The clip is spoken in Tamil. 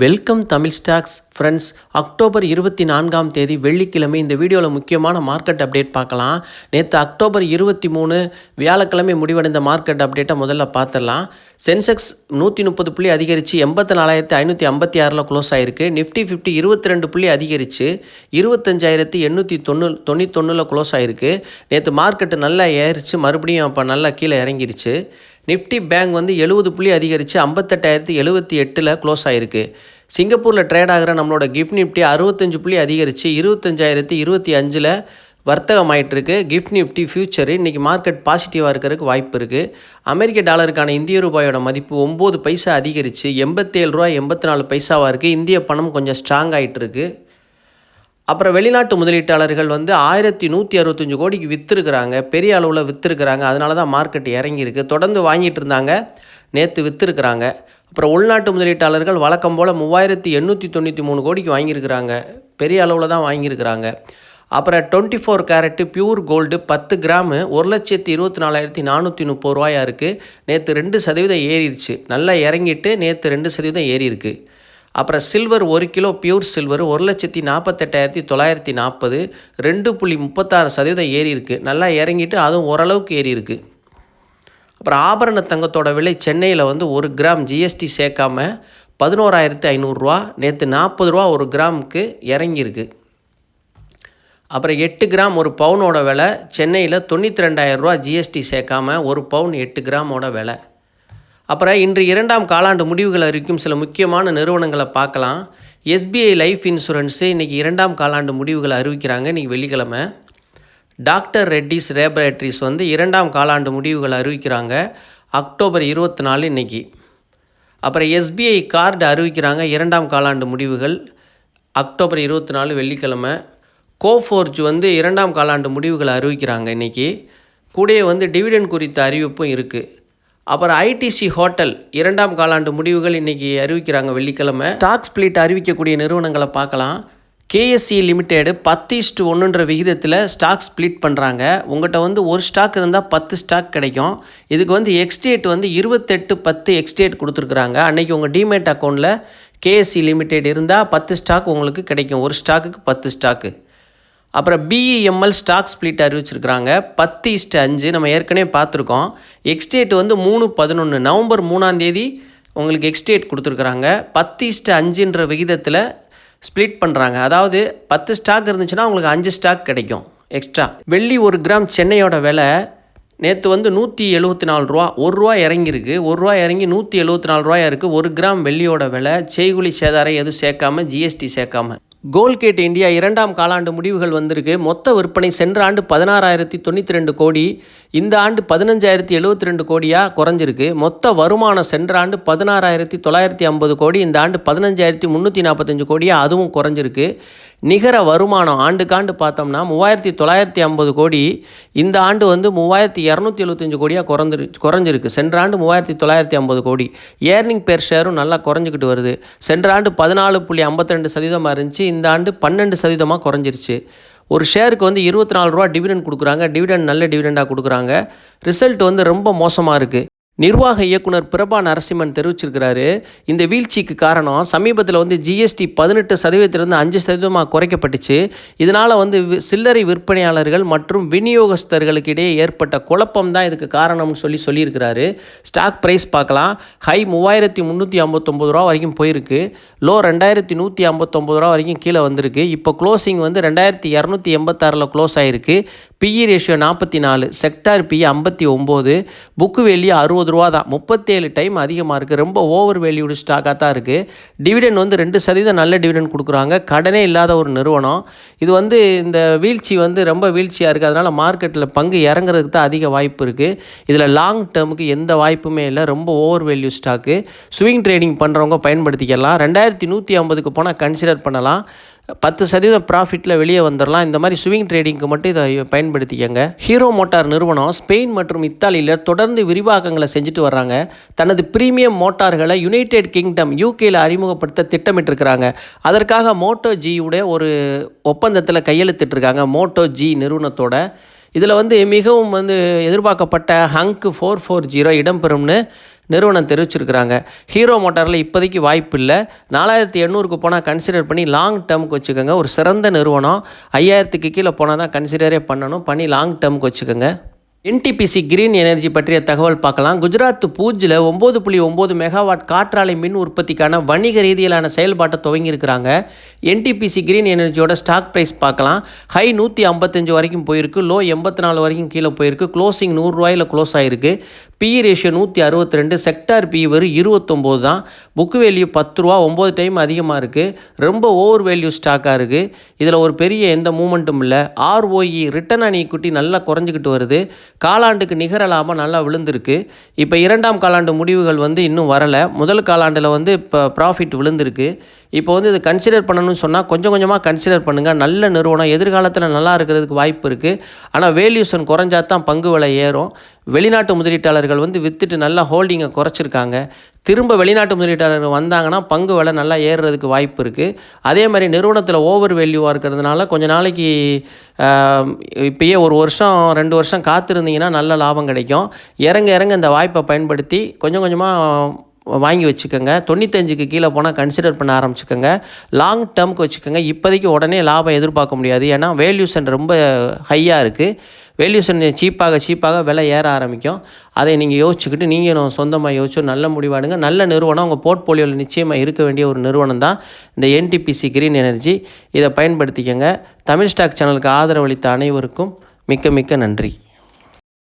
Welcome Tamil stocks friends October இருபத்தி நான்காம் தேதி வெள்ளிக்கிழமை. இந்த வீடியோவில் முக்கியமான மார்க்கெட் அப்டேட் பார்க்கலாம். நேற்று அக்டோபர் இருபத்தி மூணு வியாழக்கிழமை முடிவடைந்த மார்க்கெட் அப்டேட்டை முதல்ல பார்த்துடலாம். சென்செக்ஸ் நூற்றி முப்பது புள்ளி அதிகரித்து எண்பத்தி நாலாயிரத்தி ஐநூற்றி ஐம்பத்தி ஆறில் க்ளோஸ் ஆயிருக்கு. நிஃப்டி ஃபிஃப்டி இருபத்தி ரெண்டு புள்ளி அதிகரித்து இருபத்தஞ்சாயிரத்தி எண்ணூற்றி தொண்ணூ தொண்ணூத்தொன்னில் க்ளோஸ் ஆயிருக்கு. நேற்று மார்க்கெட்டு நல்லா ஏறிச்சு. மறுபடியும் அப்போ நல்லா கீழே இறங்கிருச்சு. நிஃப்டி பேங்க் வந்து எழுபது புள்ளி அதிகரித்து ஐம்பத்தெட்டாயிரத்தி எழுபத்தி எட்டில் க்ளோஸ் ஆகிருக்கு சிங்கப்பூரில் ட்ரேட் ஆகிற நம்மளோட கிஃப்ட் நிஃப்டி அறுபத்தஞ்சு புள்ளி அதிகரித்து இருபத்தஞ்சாயிரத்தி இருபத்தி அஞ்சில் வர்த்தகமாயிட்டிருக்கு. கிஃப்ட் நிஃப்டி ஃபியூச்சர் இன்றைக்கி மார்க்கெட் பாசிட்டிவாக இருக்கிறதுக்கு வாய்ப்பு இருக்குது அமெரிக்க டாலருக்கான இந்திய ரூபாயோட மதிப்பு ஒம்பது பைசா அதிகரித்து எண்பத்தேழு ரூபா எண்பத்தி நாலு பைசாவாக இருக்குது இந்திய பணம் கொஞ்சம் ஸ்ட்ராங் ஆகிட்டுருக்கு அப்புறம் வெளிநாட்டு முதலீட்டாளர்கள் வந்து ஆயிரத்தி நூற்றி அறுபத்தஞ்சு கோடிக்கு விற்றுருக்குறாங்க பெரிய அளவில் விற்றுருக்குறாங்க அதனால தான் மார்க்கெட் இறங்கியிருக்கு. தொடர்ந்து வாங்கிட்டு இருந்தாங்க. நேற்று விற்றுருக்குறாங்க அப்புறம் உள்நாட்டு முதலீட்டாளர்கள் வழக்கம் போல் மூவாயிரத்தி எண்ணூற்றி தொண்ணூற்றி மூணு கோடிக்கு வாங்கியிருக்கிறாங்க. பெரிய அளவில் தான் வாங்கியிருக்கிறாங்க. அப்புறம் twenty four carat pure gold பத்து கிராமு ஒரு லட்சத்தி இருபத்தி நாலாயிரத்தி நானூற்றி முப்பது ரூபாயா இருக்குது நேற்று ரெண்டு சதவீதம் ஏறிடுச்சு. நல்லா இறங்கிட்டு நேற்று ரெண்டு சதவீதம் ஏறி இருக்குது அப்புறம் சில்வர் ஒரு கிலோ பியூர் சில்வர் ஒரு லட்சத்தி நாற்பத்தெட்டாயிரத்தி தொள்ளாயிரத்தி நாற்பது ரெண்டு புள்ளி முப்பத்தாறு சதவீதம் ஏறி இருக்குது நல்லா இறங்கிட்டு அதுவும் ஓரளவுக்கு ஏறி இருக்குது அப்புறம் ஆபரண தங்கத்தோட விலை சென்னையில் வந்து ஒரு கிராம் ஜிஎஸ்டி சேர்க்காம பதினோராயிரத்தி ஐநூறுரூவா நேற்று நாற்பது ரூபா ஒரு கிராமுக்கு இறங்கியிருக்கு. அப்புறம் எட்டு கிராம் ஒரு பவுனோட விலை சென்னையில் தொண்ணூற்றி ரெண்டாயிரரூவா ஜிஎஸ்டி சேர்க்காம ஒரு பவுன் எட்டு கிராமோட விலை. அப்புறம் இன்று இரண்டாம் காலாண்டு முடிவுகள் அறிவிக்கும் சில முக்கியமான நிறுவனங்களை பார்க்கலாம். எஸ்பிஐ லைஃப் இன்சூரன்ஸு இன்றைக்கி இரண்டாம் காலாண்டு முடிவுகளை அறிவிக்கிறாங்க. இன்றைக்கி வெள்ளிக்கிழமை. டாக்டர் ரெட்டிஸ் லேபரேட்டரிஸ் வந்து இரண்டாம் காலாண்டு முடிவுகளை அறிவிக்கிறாங்க. அக்டோபர் இருபத்தி நாலு இன்றைக்கி அப்புறம் எஸ்பிஐ கார்டு அறிவிக்கிறாங்க இரண்டாம் காலாண்டு முடிவுகள். அக்டோபர் இருபத்தி நாலு வெள்ளிக்கிழமை. கோஃபோர்ஜ் வந்து இரண்டாம் காலாண்டு முடிவுகளை அறிவிக்கிறாங்க இன்றைக்கி கூடயே வந்து டிவிடெண்ட் குறித்த அறிவிப்பும் இருக்குது அப்புறம் ஐடிசி ஹோட்டல் இரண்டாம் காலாண்டு முடிவுகள் இன்றைக்கி அறிவிக்கிறாங்க வெள்ளிக்கிழமை. ஸ்டாக் ஸ்பிளிட் அறிவிக்கக்கூடிய நிறுவனங்களை பார்க்கலாம். கேஎஸ்சி லிமிடெடு பத்து இஸ்ட்டு ஒன்றுன்ற விகிதத்தில் ஸ்டாக் ஸ்ப்ளிட் பண்ணுறாங்க உங்கள்கிட்ட வந்து ஒரு ஸ்டாக் இருந்தால் பத்து ஸ்டாக் கிடைக்கும். இதுக்கு வந்து எக்ஸ்டேட் வந்து இருபத்தெட்டு பத்து எக்ஸ்டேட் கொடுத்துருக்குறாங்க. அன்றைக்கி உங்கள் டிமேட் அக்கௌண்ட்டில் கேஎஸ்சி லிமிடெட் இருந்தால் பத்து ஸ்டாக் உங்களுக்கு கிடைக்கும். ஒரு ஸ்டாக்குக்கு பத்து ஸ்டாக்கு. அப்புறம் பிஇஎம்எல் ஸ்டாக் ஸ்ப்ளிட் அறிவிச்சிருக்கிறாங்க. பத்து இஸ்ட் அஞ்சு நம்ம ஏற்கனவே பார்த்துருக்கோம். எக்ஸ்டேட் வந்து மூணு பதினொன்று நவம்பர் மூணாந்தேதி உங்களுக்கு எக்ஸ்டேட் கொடுத்துருக்குறாங்க. பத்து இஸ்ட் அஞ்சுன்ற விகிதத்தில் ஸ்ப்ளிட் பண்ணுறாங்க அதாவது பத்து ஸ்டாக் இருந்துச்சுன்னா உங்களுக்கு அஞ்சு ஸ்டாக் கிடைக்கும் எக்ஸ்ட்ரா வெள்ளி ஒரு கிராம் சென்னையோட விலை நேற்று வந்து நூற்றி எழுபத்தி நாலு ரூபா ஒரு ரூபா இறங்கியிருக்கு. ஒரு ரூபா இறங்கி நூற்றி எழுபத்தி நாலு ரூபாயா இருக்குது ஒரு கிராம் வெள்ளியோட விலை செய்குலி சேதாரம் எதுவும் சேர்க்காம ஜிஎஸ்டி சேர்க்காம. கோல்கேட் இந்தியா இரண்டாம் காலாண்டு முடிவுகள் வந்திருக்கு. மொத்த விற்பனை சென்ற ஆண்டு பதினாறாயிரத்தி தொண்ணூற்றி ரெண்டு கோடி இந்த ஆண்டு பதினஞ்சாயிரத்தி எழுபத்தி ரெண்டு கோடியாக குறைஞ்சிருக்கு. மொத்த வருமானம் சென்ற ஆண்டு பதினாறாயிரத்தி தொள்ளாயிரத்தி ஐம்பது கோடி இந்த ஆண்டு பதினஞ்சாயிரத்தி முந்நூற்றி நாற்பத்தஞ்சு கோடியாக அதுவும் குறைஞ்சிருக்கு. நிகர வருமானம் ஆண்டுக்காண்டு பார்த்தோம்னா மூவாயிரத்தி தொள்ளாயிரத்தி ஐம்பது கோடி. இந்த ஆண்டு வந்து மூவாயிரத்தி இரநூத்தி எழுபத்தஞ்சு கோடியாக குறைஞ்சிரு குறைஞ்சிருக்கு. சென்ற ஆண்டு மூவாயிரத்தி தொள்ளாயிரத்தி ஐம்பது கோடி. ஏர்னிங் பெர் ஷேரும் நல்லா குறைஞ்சிக்கிட்டு வருது. சென்ற ஆண்டு பதினாலு புள்ளி ஐம்பத்தி ரெண்டு சதவீதமாக இருந்துச்சு. இந்த ஆண்டு பன்னெண்டு சதவீதமாக குறைஞ்சிருச்சு. ஒரு ஷேருக்கு வந்து இருபத்தி நாலு ரூபா டிவிடெண்ட் கொடுக்குறாங்க. டிவிடெண்ட் நல்ல டிவிடெண்டாக கொடுக்குறாங்க. ரிசல்ட் வந்து ரொம்ப மோசமாக இருக்குது நிர்வாக இயக்குனர் பிரபா நரசிம்மன் தெரிவிச்சிருக்கிறாரு. இந்த வீழ்ச்சிக்கு காரணம் சமீபத்தில் வந்து ஜிஎஸ்டி பதினெட்டு சதவீதத்திலிருந்து அஞ்சு சதவீதமாக குறைக்கப்பட்டுச்சு. இதனால் வந்து சில்லறை விற்பனையாளர்கள் மற்றும் விநியோகஸ்தர்களுக்கு இடையே ஏற்பட்ட குழப்பம் தான் இதுக்கு காரணம்னு சொல்லி சொல்லியிருக்கிறாரு. ஸ்டாக் ப்ரைஸ் பார்க்கலாம். ஹை மூவாயிரத்தி முந்நூற்றி ஐம்பத்தொம்பது ரூபா வரைக்கும் போயிருக்கு. லோ ரெண்டாயிரத்தி நூற்றி ஐம்பத்தொம்பது ரூபா வரைக்கும் கீழே வந்திருக்கு. இப்போ க்ளோசிங் வந்து ரெண்டாயிரத்தி இரநூத்தி எண்பத்தாறில் க்ளோஸ் ஆகிருக்கு பிஇ ரேஷியோ நாற்பத்தி நாலு செக்டார் பி ஐம்பத்தி ஒம்பது புக்கு வேல்யூ அறுபது ரூபா தான். முப்பத்தேழு டைம் அதிகமாக இருக்குது ரொம்ப ஓவர் வேல்யூடு ஸ்டாக்காக தான் இருக்குது டிவிடெண்ட் வந்து ரெண்டு சதவீதம் நல்ல டிவிடெண்ட் கொடுக்குறாங்க. கடனே இல்லாத ஒரு நிறுவனம். இது வந்து இந்த வீழ்ச்சி வந்து ரொம்ப வீழ்ச்சியாக இருக்குது அதனால் மார்க்கெட்டில் பங்கு இறங்குறதுக்கு தான் அதிக வாய்ப்பு இருக்குது இதில் லாங் டேர்முக்கு எந்த வாய்ப்புமே இல்லை. ரொம்ப over value stock swing trading பண்ணுறவங்க பயன்படுத்திக்கலாம். ரெண்டாயிரத்தி நூற்றி ஐம்பதுக்கு போனால் கன்சிடர் பண்ணலாம். பத்து சதவீதம் ப்ராஃபிட்டில் வெளியே வந்துடலாம் இந்த மாதிரி ஸ்விங் ட்ரேடிங்க்கு மட்டும் இதை பயன்படுத்திக்கங்க. ஹீரோ மோட்டார் நிறுவனம் ஸ்பெயின் மற்றும் இத்தாலியில் தொடர்ந்து விரிவாக்கங்களை செஞ்சுட்டு வர்றாங்க. தனது ப்ரீமியம் மோட்டார்களை யுனைடெட் கிங்டம் யூகேயில் அறிமுகப்படுத்த திட்டமிட்டிருக்கிறாங்க. அதற்காக மோட்டோ ஜியுடைய ஒரு ஒப்பந்தத்தில் கையெழுத்திட்டிருக்காங்க. மோட்டோ ஜி நிறுவனத்தோட. இதில் வந்து மிகவும் வந்து எதிர்பார்க்கப்பட்ட ஹங்க் ஃபோர் ஃபோர் ஜீரோ இடம்பெறும்னு நிறுவனம் தெரிவிச்சிருக்கிறாங்க. ஹீரோ மோட்டாரில் இப்போதைக்கு வாய்ப்பு இல்லை நாலாயிரத்தி எண்ணூறுக்கு போனால் கன்சிடர் பண்ணி லாங் டேர்முக்கு வச்சுக்கோங்க. ஒரு சிறந்த நிறுவனம். ஐயாயிரத்துக்கு கீழே போனால் தான் கன்சிடரே பண்ணணும். பண்ணி லாங் டேர்முக்கு வச்சுக்கோங்க. என்டிபிசி கிரீன் எனர்ஜி பற்றிய தகவல் பார்க்கலாம். குஜராத் பூஜில் ஒம்பது புள்ளி ஒம்பது மெகாவாட் காற்றாலை மின் உற்பத்திக்கான வணிக ரீதியிலான செயல்பாட்டை துவங்கியிருக்கிறாங்க. என்டிபிசி கிரீன் எனர்ஜியோட ஸ்டாக் ப்ரைஸ் பார்க்கலாம். ஹை நூற்றி ஐம்பத்தஞ்சு வரைக்கும் போயிருக்கு. லோ எண்பத்தி நாலு வரைக்கும் கீழே போயிருக்கு. க்ளோசிங் நூறுரூவாயில் க்ளோஸ் ஆகிருக்கு பிஇ ரேஷியோ நூற்றி அறுபத்தி ரெண்டு செக்டார் பி வரும் இருபத்தொம்போது தான். புக் வேல்யூ பத்து ரூபா ஒம்பது டைம் அதிகமாக இருக்குது ரொம்ப ஓவர் வேல்யூ ஸ்டாக்காக இருக்குது இதில் ஒரு பெரிய எந்த மூமெண்ட்டும் இல்லை. ஆர்ஓஇ ரிட்டர்ன் அணி குட்டி நல்லா குறைஞ்சிக்கிட்டு வருது. காலாண்டுக்கு நிகர லாபம் நல்லா விழுந்திருக்கு. இப்போ இரண்டாம் காலாண்டு முடிவுகள் வந்து இன்னும் வரலை. முதல் காலாண்டில் வந்து இப்போ ப்ராஃபிட் விழுந்திருக்கு. இப்போ வந்து இது கன்சிடர் பண்ணணும்னு சொன்னால் கொஞ்சம் கொஞ்சமாக கன்சிடர் பண்ணுங்கள் நல்ல நிறுவனம். எதிர்காலத்தில் நல்லா இருக்கிறதுக்கு வாய்ப்பு இருக்குது ஆனால் வேல்யூஷன் குறைஞ்சா தான் பங்கு விலை ஏறும். வெளிநாட்டு முதலீட்டாளர்கள் வந்து விற்றுட்டு நல்லா ஹோல்டிங்கை குறைச்சிருக்காங்க. திரும்ப வெளிநாட்டு முதலீட்டாளர்கள் வந்தாங்கன்னா பங்கு விலை நல்லா ஏறுறதுக்கு வாய்ப்பு இருக்குது அதே மாதிரி நிறுவனத்தில் ஓவர் வேல்யூவாக இருக்கிறதுனால கொஞ்ச நாளைக்கு இப்பயே ஒரு வருஷம் ரெண்டு வருஷம் காத்திருந்தீங்கன்னா நல்ல லாபம் கிடைக்கும். இறங்க இறங்க இந்த வாய்ப்பை பயன்படுத்தி கொஞ்சம் கொஞ்சமாக வாங்கி வச்சுக்கோங்க. தொண்ணூத்தஞ்சுக்கு கீழே போனால் கன்சிடர் பண்ண ஆரம்பிச்சுக்கோங்க. லாங் டேர்முக்கு வச்சுக்கோங்க. இப்போதைக்கு உடனே லாபம் எதிர்பார்க்க முடியாது. ஏன்னா வேல்யூஷன் ரொம்ப ஹையாக இருக்குது வேல்யூஷன் சீப்பாக சீப்பாக விலை ஏற ஆரம்பிக்கும். அதை நீங்கள் யோசிச்சுக்கிட்டு நீங்களும் சொந்தமாக யோசிச்சு நல்ல முடிவாடுங்க நல்ல நிறுவனம் உங்கள் போர்ட்போலியோவில் நிச்சயமாக இருக்க வேண்டிய ஒரு நிறுவனம் தான் இந்த என்டிபிசி கிரீன் எனர்ஜி இதை பயன்படுத்திக்கங்க. தமிழ் ஸ்டாக் சேனலுக்கு ஆதரவளித்த அனைவருக்கும் மிக்க மிக்க நன்றி.